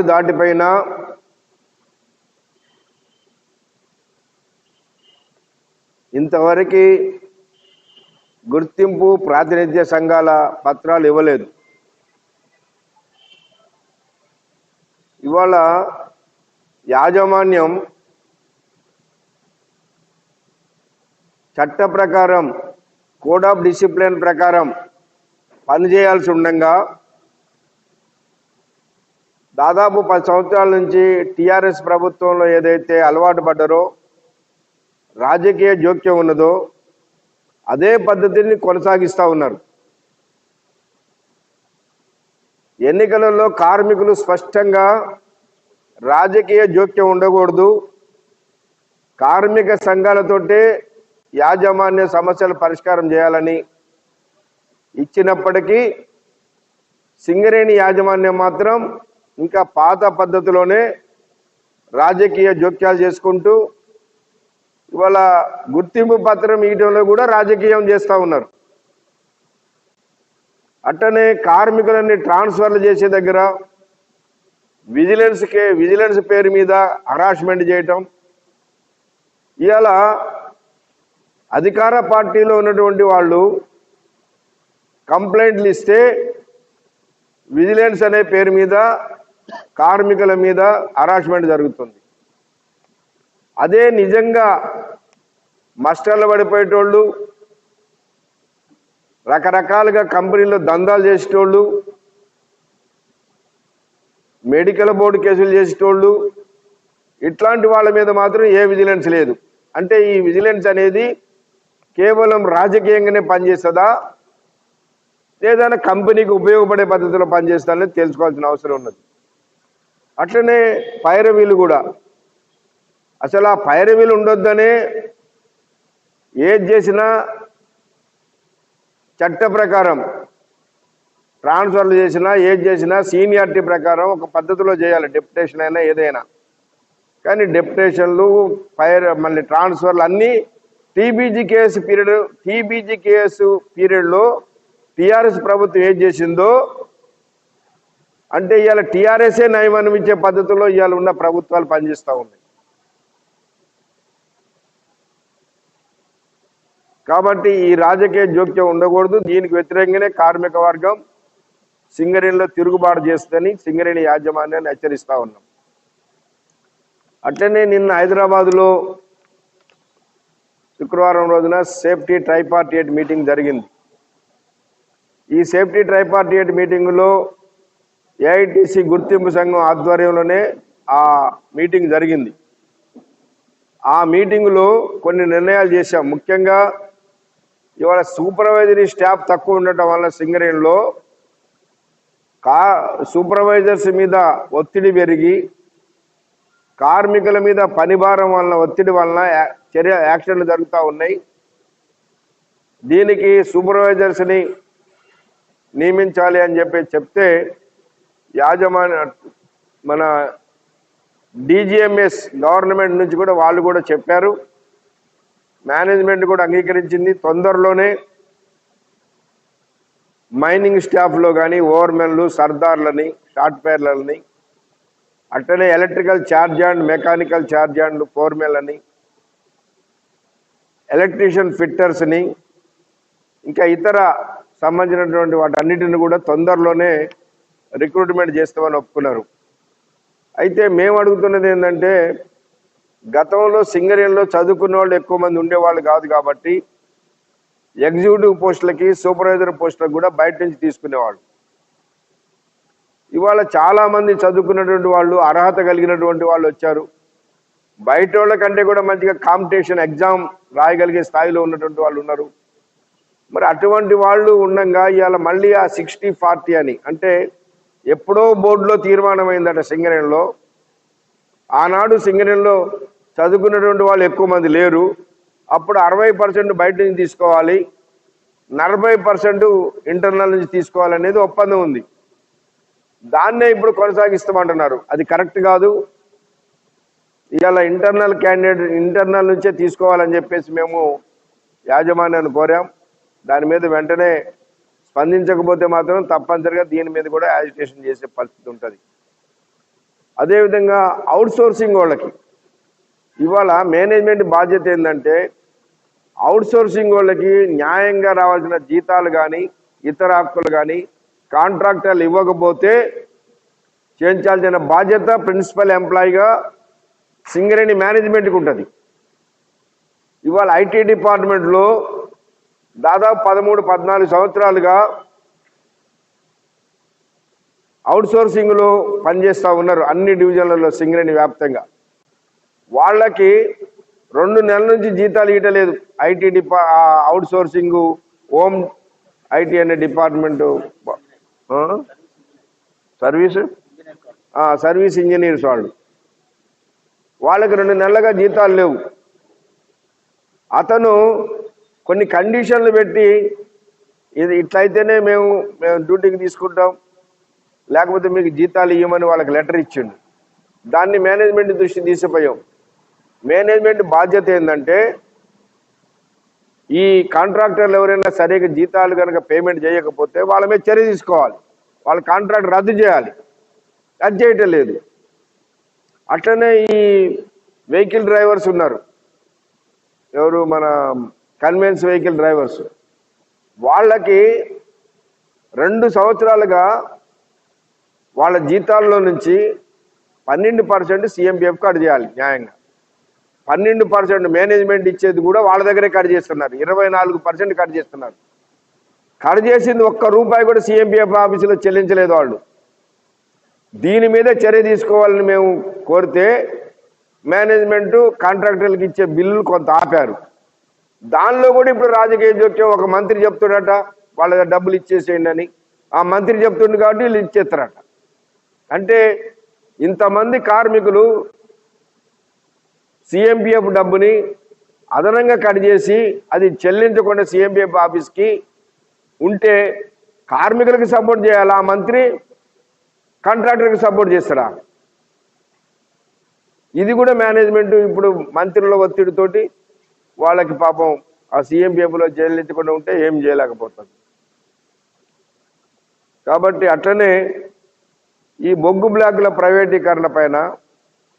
ఏళ్ళు దాటిపోయినా ఇంతవరకు గుర్తింపు ప్రాతినిధ్య సంఘాల పత్రాలు ఇవ్వలేదు. ఇవాళ యాజమాన్యం చట్ట ప్రకారం కోడ్ ఆఫ్ డిసిప్లిన్ ప్రకారం పనిచేయాల్సి ఉండగా దాదాపు పది సంవత్సరాల నుంచి టీఆర్ఎస్ ప్రభుత్వంలో ఏదైతే అలవాటు పడ్డారో రాజకీయ జోక్యం ఉన్నదో అదే పద్ధతిని కొనసాగిస్తూ ఉన్నారు. ఎన్నికలలో కార్మికులు స్పష్టంగా రాజకీయ జోక్యం ఉండకూడదు. కార్మిక సంఘాలతోటే యాజమాన్య సమస్యలు పరిష్కారం చేయాలని ఇచ్చినప్పటికీ సింగరేణి యాజమాన్యం మాత్రం ఇంకా పాత పద్ధతిలోనే రాజకీయ జోక్యాలు చేసుకుంటూ ఇవాళ గుర్తింపు పత్రం ఇవ్వడంలో కూడా రాజకీయం చేస్తూ ఉన్నారు. అట్టనే కార్మికులన్నీ ట్రాన్స్ఫర్లు చేసే దగ్గర విజిలెన్స్కే విజిలెన్స్ పేరు మీద హరాస్మెంట్ చేయటం. ఇవాళ అధికార పార్టీలో ఉన్నటువంటి వాళ్ళు కంప్లైంట్లు ఇస్తే విజిలెన్స్ అనే పేరు మీద కార్మికుల మీద హరాస్మెంట్ జరుగుతుంది. అదే నిజంగా మస్టర్లు పడిపోయేటోళ్ళు రకరకాలుగా కంపెనీలో దందాలు చేసేటోళ్ళు మెడికల్ బోర్డు కేసులు చేసేటోళ్ళు ఇట్లాంటి వాళ్ళ మీద మాత్రం ఏ విజిలెన్స్ లేదు. అంటే ఈ విజిలెన్స్ అనేది కేవలం రాజకీయంగానే పనిచేస్తుందా? ఏదైనా కంపెనీకి ఉపయోగపడే పద్ధతిలో పనిచేస్తానని తెలుసుకోవాల్సిన అవసరం ఉన్నది. అట్లనే పైరవీలు కూడా. అసలు ఆ పైరవీలు ఉండొద్దనే ఏది చేసినా చట్ట ప్రకారం ట్రాన్స్ఫర్లు చేసినా ఏది చేసినా సీనియారిటీ ప్రకారం ఒక పద్ధతిలో చేయాలి డెప్యుటేషన్ అయినా ఏదైనా. కానీ డెప్యుటేషన్లు ఫైర్ మళ్ళీ ట్రాన్స్ఫర్లు అన్నీ TBG case period TBG case పీరియడ్లో టీఆర్ఎస్ ప్రభుత్వం ఏం చేసిందో అంటే ఇవాళ టీఆర్ఎస్ఏ నయం అనిపించే పద్ధతిలో ఇవాళ ఉన్న ప్రభుత్వాలు పనిచేస్తూ ఉన్నాయి. కాబట్టి ఈ రాజకీయ జోక్యం ఉండకూడదు. దీనికి వ్యతిరేకంగానే కార్మిక వర్గం సింగరేణిలో తిరుగుబాటు చేస్తుందని సింగరేణి యాజమాన్యాన్ని హెచ్చరిస్తూ ఉన్నాం. అట్లనే నిన్న హైదరాబాదులో శుక్రవారం రోజున సేఫ్టీ ట్రైపార్టియేట్ మీటింగ్ జరిగింది. ఈ సేఫ్టీ ట్రైపార్టియేట్ మీటింగులో ఏఐటిసి గుర్తింపు సంఘం ఆధ్వర్యంలోనే ఆ మీటింగ్ జరిగింది. ఆ మీటింగులో కొన్ని నిర్ణయాలు చేశాం. ముఖ్యంగా ఇవాళ సూపర్వైజరీ స్టాఫ్ తక్కువ ఉండటం వల్ల సింగరేణిలో కా సూపర్వైజర్స్ మీద ఒత్తిడి పెరిగి కార్మికుల మీద పని భారం వలన ఒత్తిడి వలన చర్య యాక్షన్లు జరుగుతూ ఉన్నాయి. దీనికి సూపర్వైజర్స్ని నియమించాలి అని చెప్పి చెప్తే యాజమాన్య మన డిజిఎంఎస్ గవర్నమెంట్ నుంచి కూడా వాళ్ళు కూడా చెప్పారు. మేనేజ్మెంట్ కూడా అంగీకరించింది. తొందరలోనే మైనింగ్ స్టాఫ్లో కానీ ఓవర్మెన్లు సర్దార్లని షార్ట్ పేర్లని అట్లనే electrical charge and mechanical charge and ఫోర్మెన్లని electrician ఫిట్టర్స్ని ఇంకా ఇతర సంబంధించినటువంటి వాటన్నిటిని కూడా తొందరలోనే రిక్రూట్మెంట్ చేస్తామని ఒప్పుకున్నారు. అయితే మేము అడుగుతున్నది ఏంటంటే గతంలో సింగరేణిలో చదువుకున్న వాళ్ళు ఎక్కువ మంది ఉండేవాళ్ళు కాదు కాబట్టి ఎగ్జిక్యూటివ్ పోస్టులకి సూపర్వైజర్ పోస్టులకు కూడా బయట నుంచి తీసుకునేవాళ్ళు. ఇవాళ చాలామంది చదువుకున్నటువంటి వాళ్ళు అర్హత కలిగినటువంటి వాళ్ళు వచ్చారు. బయట వాళ్ళ కంటే కూడా మంచిగా కాంపిటీషన్ ఎగ్జామ్ రాయగలిగే స్థాయిలో ఉన్నటువంటి వాళ్ళు ఉన్నారు. మరి అటువంటి వాళ్ళు ఉండగా ఇవాళ మళ్ళీ ఆ సిక్స్టీ ఫార్టీ అని అంటే ఎప్పుడో బోర్డులో తీర్మానమైందట సింగరేణిలో. ఆనాడు సింగరేణిలో చదువుకున్నటువంటి వాళ్ళు ఎక్కువ మంది లేరు. అప్పుడు అరవై పర్సెంట్ బయట నుంచి తీసుకోవాలి. నలభై పర్సెంట్ ఇంటర్నల్ నుంచి తీసుకోవాలనేది ఒప్పందం ఉంది. దాన్నే ఇప్పుడు కొనసాగిస్తామంటున్నారు. అది కరెక్ట్ కాదు. ఇవాళ ఇంటర్నల్ క్యాండిడేట్ ఇంటర్నల్ నుంచే తీసుకోవాలని చెప్పేసి మేము యాజమాన్యాన్ని కోరాం. దాని మీద వెంటనే స్పందించకపోతే మాత్రం తప్పనిసరిగా దీని మీద కూడా యాజిటేషన్ చేసే పరిస్థితి ఉంటుంది. అదేవిధంగా అవుట్ సోర్సింగ్ వాళ్ళకి. ఇవాళ మేనేజ్మెంట్ బాధ్యత ఏంటంటే అవుట్ సోర్సింగ్ వాళ్ళకి న్యాయంగా రావాల్సిన జీతాలు కానీ ఇతర హక్కులు కానీ కాంట్రాక్టర్లు ఇవ్వకపోతే చేయించాల్సిన బాధ్యత ప్రిన్సిపల్ ఎంప్లాయీగా సింగరేణి మేనేజ్మెంట్కి ఉంటుంది. ఇవాళ ఐటీ డిపార్ట్మెంట్లో దాదాపు పదమూడు పద్నాలుగు సంవత్సరాలుగా అవుట్ సోర్సింగ్లో పనిచేస్తూ ఉన్నారు. అన్ని డివిజన్లలో సింగరేణి వ్యాప్తంగా. వాళ్ళకి రెండు నెలల నుంచి జీతాలు ఇవ్వలేదు ఐటీ డిపా అవుట్సోర్సింగ్ హోమ్ ఐటీ అనే డిపార్ట్మెంటు సర్వీస్? సర్వీస్ ఇంజనీర్స్ వాళ్ళు. వాళ్ళకి రెండు నెలలుగా జీతాలు లేవు. అతను కొన్ని కండిషన్లు పెట్టి ఇది ఇట్లయితేనే మేము మేము డ్యూటీకి తీసుకుంటాం. లేకపోతే మీకు జీతాలు ఇవ్వమని వాళ్ళకి లెటర్ ఇచ్చిండు. దాన్ని మేనేజ్మెంట్ దృష్టి తీసిపోయాం మేనేజ్మెంట్ బాధ్యత ఏంటంటే ఈ కాంట్రాక్టర్లు ఎవరైనా సరిగ్గా జీతాలు కనుక పేమెంట్ చేయకపోతే వాళ్ళ మీద చర్య తీసుకోవాలి. వాళ్ళ కాంట్రాక్ట్ రద్దు చేయాలి. రద్దు చేయటం లేదు. అట్లనే ఈ వెహికల్ డ్రైవర్స్ ఉన్నారు. ఎవరు? మన కన్వెన్స్ వెహికల్ డ్రైవర్స్ వాళ్ళకి రెండు సంవత్సరాలుగా వాళ్ళ జీతాల్లో నుంచి పన్నెండు పర్సెంట్ సీఎంపీఎఫ్ కట్ చేయాలి న్యాయంగా. పన్నెండు పర్సెంట్ మేనేజ్మెంట్ ఇచ్చేది కూడా వాళ్ళ దగ్గరే కట్ చేస్తున్నారు. ఇరవై నాలుగు పర్సెంట్ కట్ చేస్తున్నారు. కట్ చేసింది ఒక్క రూపాయి కూడా సీఎంపీఎఫ్ ఆఫీసులో చెల్లించలేదు వాళ్ళు. దీని మీద చర్య తీసుకోవాలని మేము కోరితే మేనేజ్మెంటు కాంట్రాక్టర్లకు ఇచ్చే బిల్లులు కొంత ఆపారు. దానిలో కూడా ఇప్పుడు రాజకీయ జోక్యం ఒక మంత్రి చెప్తుడట వాళ్ళ డబ్బులు ఇచ్చేసేయండి అని. ఆ మంత్రి చెప్తుండు కాబట్టి వీళ్ళు ఇచ్చేస్తారట అంటే ఇంతమంది కార్మికులు సిఎంపిఎఫ్ డబ్బుని అదనంగా కట్ చేసి అది చెల్లించకుండా సిఎంపిఎఫ్ ఆఫీస్కి ఉంటే కార్మికులకు సపోర్ట్ చేయాలి? ఆ మంత్రి కాంట్రాక్టర్కి సపోర్ట్ చేస్తాడా? ఇది కూడా మేనేజ్మెంట్ ఇప్పుడు మంత్రుల ఒత్తిడితోటి వాళ్ళకి పాపం ఆ సీఎం జైలు చెల్లించకుండా ఉంటే ఏం చేయలేకపోతుంది కాబట్టి అట్లనే ఈ బొగ్గు బ్లాకుల ప్రైవేటీకరణ పైన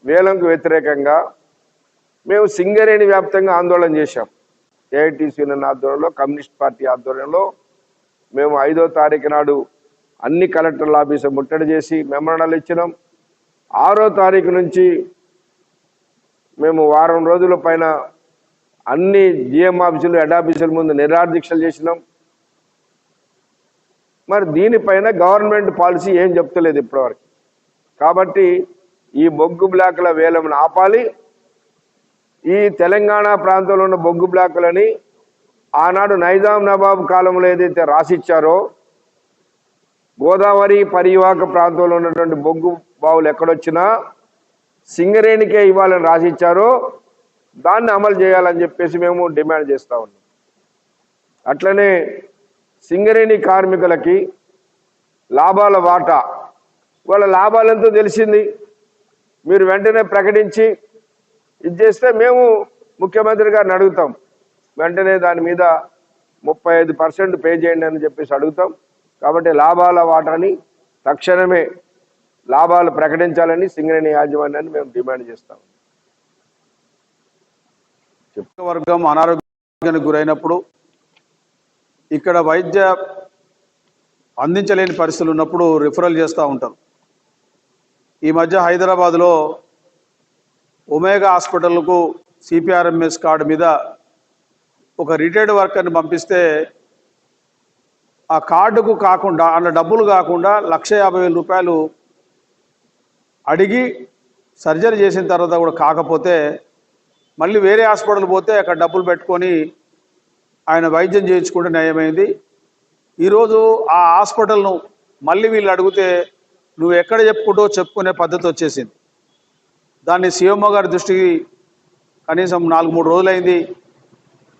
వేలంకు వ్యతిరేకంగా మేము సింగరేణి వ్యాప్తంగా ఆందోళన చేశాం. ఏఐటీసీ నిన్న ఆధ్వర్యంలో కమ్యూనిస్ట్ పార్టీ ఆధ్వర్యంలో మేము ఐదో తారీఖు నాడు అన్ని కలెక్టర్ల ఆఫీసు ముట్టడి చేసి మెమరణాలు ఇచ్చినాం. ఆరో తారీఖు నుంచి మేము వారం రోజుల పైన అన్ని జిఎం ఆఫీసులు హెడ్ ఆఫీసుల ముందు నిరాదీక్షలు చేసినాం. మరి దీనిపైన గవర్నమెంట్ పాలసీ ఏం చెప్తలేదు ఇప్పటివరకు. కాబట్టి ఈ బొగ్గు బ్లాకుల వేలంను ఆపాలి. ఈ తెలంగాణ ప్రాంతంలో ఉన్న బొగ్గు బ్లాకులని ఆనాడు నైజాం నవాబ్ కాలంలో ఏదైతే రాసిచ్చారో గోదావరి పరివాహక ప్రాంతంలో ఉన్నటువంటి బొగ్గు బావులు ఎక్కడొచ్చినా సింగరేణికే ఇవ్వాలని రాసిచ్చారో దాన్ని అమలు చేయాలని చెప్పేసి మేము డిమాండ్ చేస్తూ ఉన్నాం. అట్లనే సింగరేణి కార్మికులకి లాభాల వాటా వాళ్ళ లాభాలెంతో తెలిసింది. మీరు వెంటనే ప్రకటించి ఇది చేస్తే మేము ముఖ్యమంత్రి గారిని అడుగుతాం. వెంటనే దాని మీద ముప్పై ఐదు పర్సెంట్ పే చేయండి అని చెప్పేసి అడుగుతాం. కాబట్టి లాభాల వాటాని తక్షణమే లాభాలు ప్రకటించాలని సింగరేణి యాజమాన్యాన్ని మేము డిమాండ్ చేస్తాం వర్గం అనారోగ్యానికి గురైనప్పుడు ఇక్కడ వైద్య అందించలేని పరిస్థితులు ఉన్నప్పుడు రిఫరల్ చేస్తూ ఉంటారు. ఈ మధ్య హైదరాబాద్లో ఒమేగా హాస్పిటల్కు సిపిఆర్ఎంఎస్ కార్డు మీద ఒక రిటైర్డ్ వర్కర్ని పంపిస్తే ఆ కార్డుకు కాకుండా అందులో డబ్బులు కాకుండా లక్ష యాభై వేల రూపాయలు అడిగి సర్జరీ చేసిన తర్వాత కూడా కాకపోతే మళ్ళీ వేరే హాస్పిటల్ పోతే అక్కడ డబ్బులు పెట్టుకొని ఆయన వైద్యం చేయించుకుంటే నయమైంది ఈరోజు ఆ హాస్పిటల్ను మళ్ళీ వీళ్ళు అడిగితే నువ్వు ఎక్కడ చెప్పుకుంటో చెప్పుకునే పద్ధతి వచ్చేసింది. దాన్ని సీఎంఓ గారి దృష్టికి కనీసం నాలుగు మూడు రోజులైంది.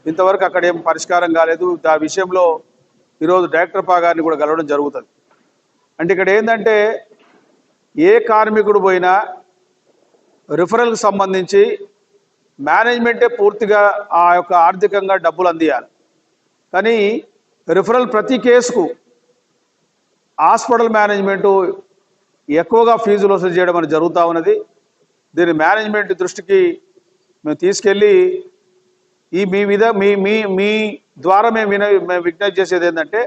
ఇంతవరకు అక్కడ ఏం పరిష్కారం కాలేదు. ఆ విషయంలో ఈరోజు డైరెక్టర్ పా గారిని కూడా కలవడం జరుగుతుంది. అంటే ఇక్కడ ఏంటంటే ఏ కార్మికుడు పోయినా రిఫరల్కి సంబంధించి మేనేజ్మెంటే పూర్తిగా ఆ యొక్క ఆర్థికంగా డబ్బులు అందియాలి. కానీ రిఫరల్ ప్రతి కేసుకు హాస్పిటల్ మేనేజ్మెంటు ఎక్కువగా ఫీజులు వసూలు చేయడం అనేది జరుగుతూ ఉన్నది. దీని మేనేజ్మెంట్ దృష్టికి మేము తీసుకెళ్ళి ఈ మీ విధ మీ మీ మీ ద్వారా మేము విన మేము విజ్ఞప్తి చేసేది ఏంటంటే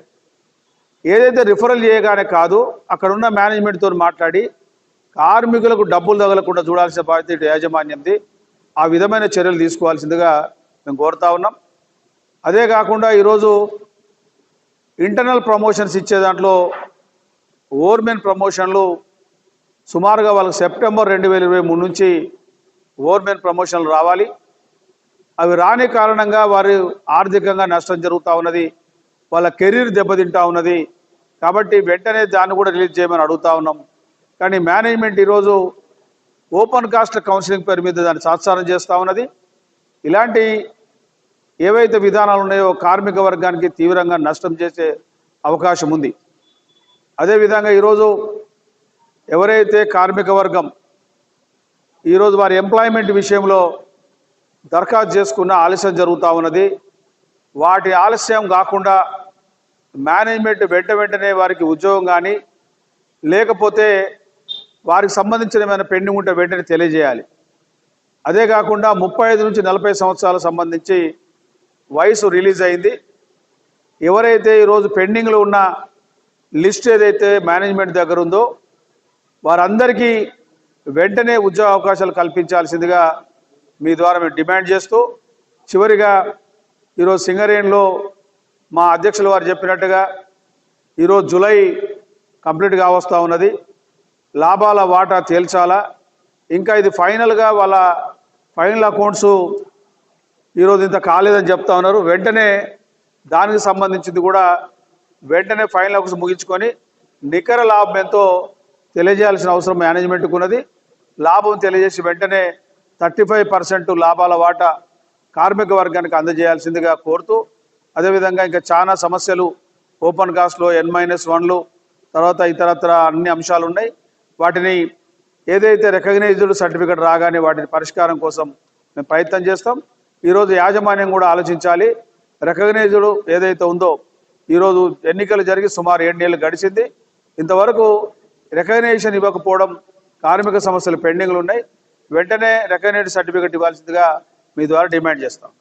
ఏదైతే రిఫరల్ చేయగానే కాదు అక్కడ ఉన్న మేనేజ్మెంట్తో మాట్లాడి కార్మికులకు డబ్బులు తగలకుండా చూడాల్సిన బాధ్యత యాజమాన్యంది. ఆ విధమైన చర్యలు తీసుకోవాల్సిందిగా మేము కోరుతా ఉన్నాం. అదే కాకుండా ఈరోజు ఇంటర్నల్ ప్రమోషన్స్ ఇచ్చే దాంట్లో ఓర్మెన్ ప్రమోషన్లు సుమారుగా వాళ్ళకి సెప్టెంబర్ రెండు వేల ఇరవై మూడు నుంచి ఓర్మెన్ ప్రమోషన్లు రావాలి. అవి రాని కారణంగా వారు ఆర్థికంగా నష్టం జరుగుతూ ఉన్నది వాళ్ళ కెరీర్ దెబ్బతింటా ఉన్నది. కాబట్టి వెంటనే దాన్ని కూడా రిలీజ్ చేయమని అడుగుతా ఉన్నాం. కానీ మేనేజ్మెంట్ ఈరోజు ఓపెన్ కాస్ట్ కౌన్సిలింగ్ పేరు మీద దాన్ని సాత్సారం చేస్తూ ఉన్నది. ఇలాంటి ఏవైతే విధానాలు ఉన్నాయో కార్మిక వర్గానికి తీవ్రంగా నష్టం చేసే అవకాశం ఉంది. అదేవిధంగా ఈరోజు ఎవరైతే కార్మిక వర్గం ఈరోజు వారి ఎంప్లాయ్మెంట్ విషయంలో దరఖాస్తు చేసుకున్న ఆలస్యం జరుగుతూ ఉన్నది. వాటి ఆలస్యం కాకుండా మేనేజ్మెంట్ వెంట వెంటనే వారికి ఉద్యోగం కానీ లేకపోతే వారికి సంబంధించిన ఏమైనా పెండింగ్ ఉంటే వెంటనే తెలియజేయాలి. అదే కాకుండా ముప్పై ఐదు నుంచి నలభై సంవత్సరాలకు సంబంధించి వయసు రిలీజ్ అయింది. ఎవరైతే ఈరోజు పెండింగ్లో ఉన్న లిస్ట్ ఏదైతే మేనేజ్మెంట్ దగ్గర ఉందో వారందరికీ వెంటనే ఉద్యోగ అవకాశాలు కల్పించాల్సిందిగా మీ ద్వారా మేము డిమాండ్ చేస్తూ చివరిగా ఈరోజు సింగరేణిలో మా అధ్యక్షుల వారు చెప్పినట్టుగా ఈరోజు జూలై కంప్లీట్గా వస్తూ ఉన్నది. లాభాల వాటా తేల్చాలా? ఇంకా ఇది ఫైనల్గా వాళ్ళ ఫైనల్ అకౌంట్స్ ఈరోజు ఇంత కాలేదని చెప్తా ఉన్నారు. వెంటనే దానికి సంబంధించింది కూడా వెంటనే ఫైనల్ అకౌంట్స్ ముగించుకొని నికర లాభం ఎంతో తెలియజేయాల్సిన అవసరం మేనేజ్మెంట్కు ఉన్నది. లాభం తెలియజేసి వెంటనే థర్టీ ఫైవ్ పర్సెంట్ లాభాల వాటా కార్మిక వర్గానికి అందజేయాల్సిందిగా కోరుతూ అదేవిధంగా ఇంకా చాలా సమస్యలు ఓపెన్ కాస్ట్లో ఎన్ మైనస్ వన్లు తర్వాత ఇతరత్ర అన్ని అంశాలు ఉన్నాయి వాటిని ఏదైతే రికగ్నైజ్డ్ సర్టిఫికెట్ రాగానే వాటిని పరిష్కారం కోసం మేము ప్రయత్నం చేస్తాం. ఈరోజు యాజమాన్యం కూడా ఆలోచించాలి. రికగ్నైజ్డ్ ఏదైతే ఉందో ఈరోజు ఎన్నికలు జరిగి సుమారు ఏడేళ్ళు గడిచింది. ఇంతవరకు రికగ్నేషన్ ఇవ్వకపోవడం కార్మిక సమస్యలు పెండింగ్లు ఉన్నాయి. వెంటనే రికగ్నైజ్డ్ సర్టిఫికెట్ ఇవ్వాల్సిందిగా మీ ద్వారా డిమాండ్ చేస్తాం.